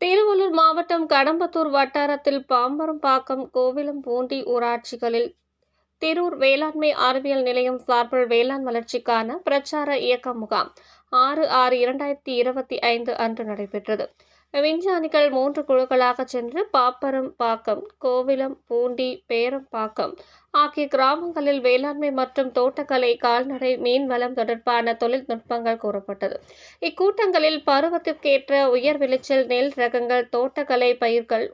திருவள்ளூர் மாவட்டம் கடம்பத்தூர் வட்டாரத்தில் பாம்பரம்பாக்கம் கோவிலம்பூண்டி ஊராட்சிகளில் திரூர் வேளாண்மை அறிவியல் நிலையம் சார்பில் வேளாண் வளர்ச்சிக்கான பிரச்சார இயக்க முகாம் ஆறு ஆறு இரண்டாயிரத்தி இருபத்தி ஐந்து அன்று நடைபெற்றது. விஞ்ஞானிகள் மூன்று குழுக்களாக சென்று பாப்பரம் பாக்கம் கோவிலம் பூண்டி பேரம்பாக்கம் ஆகிய கிராமங்களில் வேளாண்மை மற்றும் தோட்டக்கலை கால்நடை மீன்வளம் தொடர்பான தொழில்நுட்பங்கள் கூறப்பட்டது. இக்கூட்டங்களில் பருவத்திற்கேற்ற உயர் விளைச்சல் நெல் ரகங்கள் தோட்டக்கலை பயிர்கள்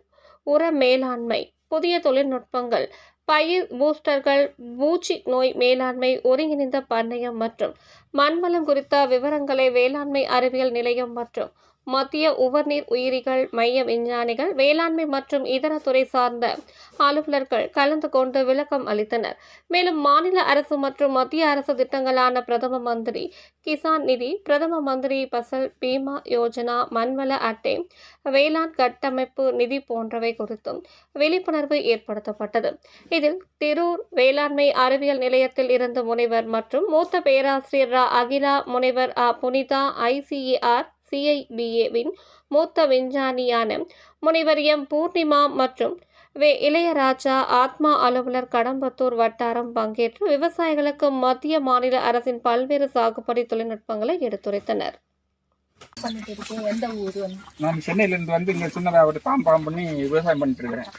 உர மேலாண்மை புதிய தொழில்நுட்பங்கள் பயிர் பூஸ்டர்கள் பூச்சி நோய் மேலாண்மை ஒருங்கிணைந்த பண்ணையம் மற்றும் மண்வளம் குறித்த விவரங்களை வேளாண்மை அறிவியல் நிலையம் மற்றும் மத்திய உவர்நீர் உயிரிகள் மைய விஞ்ஞானிகள் வேளாண்மை மற்றும் இதர துறை சார்ந்த அலுவலர்கள் கலந்து கொண்டு விளக்கம் அளித்தனர். மேலும் மாநில அரசு மற்றும் மத்திய அரசு திட்டங்களான பிரதம மந்திரி கிசான் நிதி பிரதம மந்திரி பசல் பீமா யோஜனா மண்வள அட்டை வேளாண் கட்டமைப்பு நிதி போன்றவை குறித்தும் விழிப்புணர்வு ஏற்படுத்தப்பட்டது. இதில் திரூர் வேளாண்மை அறிவியல் நிலையத்தில் இருந்த முனைவர் மற்றும் மூத்த பேராசிரியர் அகிலா முனைவர் அ. புனிதா ஐசிஏஆர் சிஐபிஏவின் மூத்த விஞ்ஞானியான முனைவர் எம். பூர்ணிமா மற்றும் வே. இளையராஜா ஆத்மா அலுவலர் கடம்பத்தூர் வட்டாரம் பங்கேற்று விவசாயிகளுக்கு மத்திய மாநில அரசின் பல்வேறு சாகுபடி தொழில்நுட்பங்களை எடுத்துரைத்தனர். பண்ணிட்டு இருக்கேன். எந்த ஊர் வந்து? நான் சென்னையிலேருந்து வந்து இங்கே சின்னதாக ஒரு பண்ணி விவசாயம் பண்ணிட்டு இருக்கிறேன்.